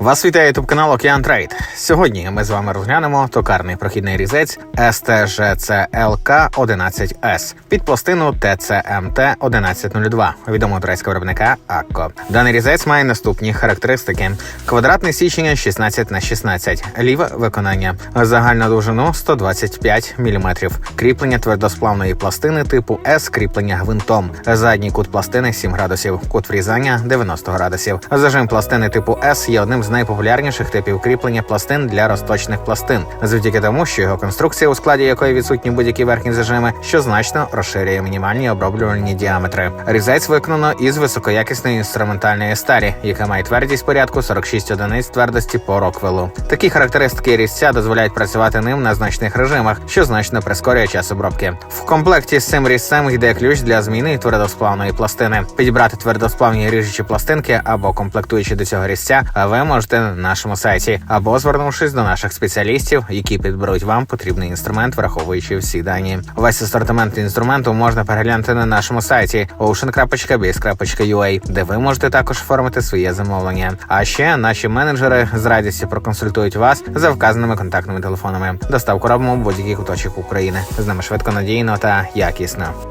Вас вітає ютуб канал Океан Трейд. Сьогодні ми з вами розглянемо токарний прохідний різець STGCLK 11S під пластину TCMT 1102 відомого турецького виробника Акко. Даний різець має наступні характеристики: квадратне січення 16 на 16 ліве виконання, загальна довжину 125 мм, кріплення твердосплавної пластини типу S, кріплення гвинтом, задній кут пластини 7 градусів, кут врізання 90 градусів. Зажим пластини типу S є одним з найпопулярніших типів кріплення пластин для розточних пластин, завдяки тому, що його конструкція, у складі якої відсутні будь-які верхні зажими, що значно розширює мінімальні оброблювальні діаметри. Різець виконано із високоякісної інструментальної сталі, яка має твердість порядку 46 одиниць твердості по роквелу. Такі характеристики різця дозволяють працювати ним на значних режимах, що значно прискорює час обробки. В комплекті з цим різцем йде ключ для зміни твердосплавної пластини. Підібрати твердосплавні ріжучі пластинки або комплектуючи до цього різця, ви можете на нашому сайті або звернувшись до наших спеціалістів, які підберуть вам потрібний інструмент, враховуючи всі дані. Весь асортимент інструменту можна переглянути на нашому сайті ocean.biz.ua, де ви можете також оформити своє замовлення. А ще наші менеджери з радістю проконсультують вас за вказаними контактними телефонами. Доставку робимо в будь-який куточок України. З нами швидко, надійно та якісно.